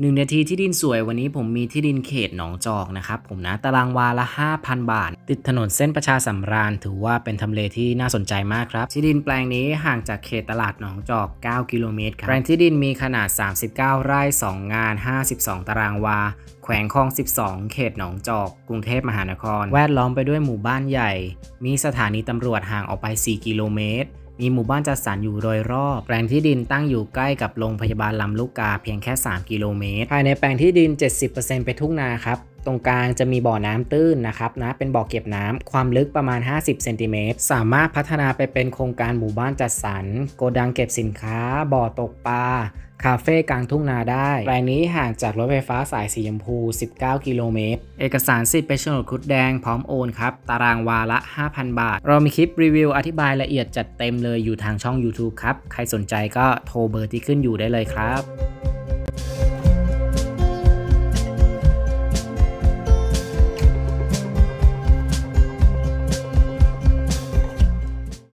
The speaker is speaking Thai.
หนึ่งนาทีที่ดินสวยวันนี้ผมมีที่ดินเขตหนองจอกนะครับผมนะตารางวาละ 5,000 บาท ติดถนนเส้นประชาสำราญ ถือว่าเป็นทำเลที่น่าสนใจมากครับ ที่ดินแปลงนี้ห่างจากเขตตลาดหนองจอก 9 กิโลเมตรครับแปลงที่ดินมีขนาด 39 ไร่ 2 งาน 52 ตารางวา แขวงคลอง 12 เขตหนองจอก กรุงเทพมหานคร แวดล้อมไปด้วยหมู่บ้านใหญ่ มีสถานีตำรวจห่างออกไป 4 กิโลเมตร มีหมู่บ้านจัดสรรอยู่โดยรอบ แปลงที่ดินตั้งอยู่ใกล้กับโรงพยาบาลลำลูกกาเพียงแค่ 3 กิโลเมตร ภายในแปลงที่ดิน 70%เป็นทุ่งนาครับตรงกลางจะมีบ่อน้ำตื้นนะครับนะเป็นบ่อเก็บน้ำความลึกประมาณ 50เซนติเมตรสามารถพัฒนาไปเป็นโครงการหมู่บ้านจัดสรรโกดังเก็บสินค้า บ่อตกปลาคาเฟ่กลางทุ่งนาได้แปลงนี้ห่างจากรถไฟฟ้าสายสีชมพู 19 กิโลเมตร เอกสารสิทธิ์เป็นโฉนดคุดแดงพร้อมโอนครับ ตารางวาละ 5,000 บาท เรามีคลิปรีวิวอธิบายละเอียดจัดเต็มเลยอยู่ทางช่อง YouTube ครับ ใครสนใจก็โทรเบอร์ที่ขึ้นอยู่ได้เลยครับ